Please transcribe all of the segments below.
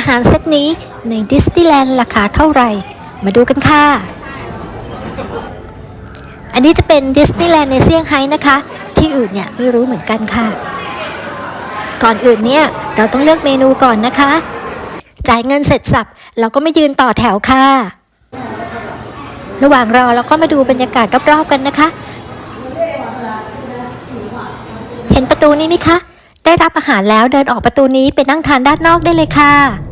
อาหารเซตนี้ในดิสนีย์แลนด์ราคาเท่าไหร่ มาดูกันค่ะ อันนี้จะเป็นดิสนีย์แลนด์ในเซี่ยงไฮ้นะคะ ที่อื่นเนี่ยไม่รู้เหมือนกันค่ะ ก่อนอื่นเนี่ยเราต้องเลือกเมนูก่อนนะคะ จ่ายเงินเสร็จสับเราก็ไม่ยืนต่อแถวค่ะ ระหว่างรอเราก็มาดูบรรยากาศรอบๆกันนะคะ เห็นประตูนี้ไหมคะได้รับอาหารแล้วเดินออกประตูนี้ไปนั่งทานด้านนอกได้เลยค่ะ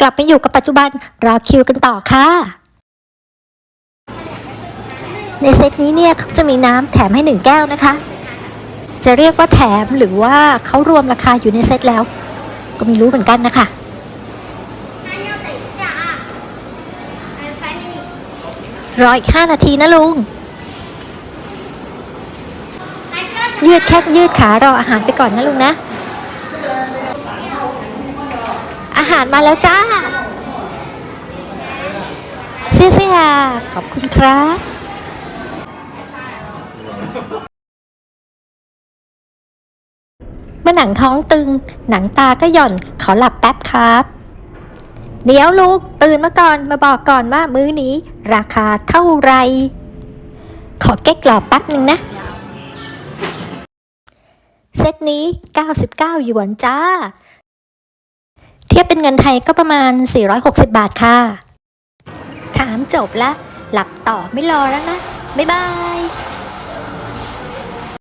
กลับไปอยู่กับปัจจุบันรอคิวกันต่อค่ะ ในเซตนี้เนี่ยเขาจะมีน้ำแถมให้หนึ่งแก้วนะคะ จะเรียกว่าแถมหรือว่าเขารวมราคาอยู่ในเซตแล้ว ก็ไม่รู้เหมือนกันนะคะรออีกห้านาทีนะลุง ยืดแค่ยืดขารออาหารไปก่อนนะลุงนะาหารมาแล้วจ้าเสียเสียขอบคุณครับเมื่อหนังท้องตึง หนังตาก็หย่อนขอหลับแป๊บครับเดี๋ยวลูกตื่นมาก่อนมาบอกก่อนว่ามื้อนี้ ราคาเท่าไหรขอเก๊กหลอบแป๊บหนึ่งนะ เซตนี้ 99 หยวนจ้า เทียบเป็นเงินไทยก็ประมาณ 460 บาทค่ะ ถามจบละ หลับต่อไม่รอแล้วนะ บ๊ายบาย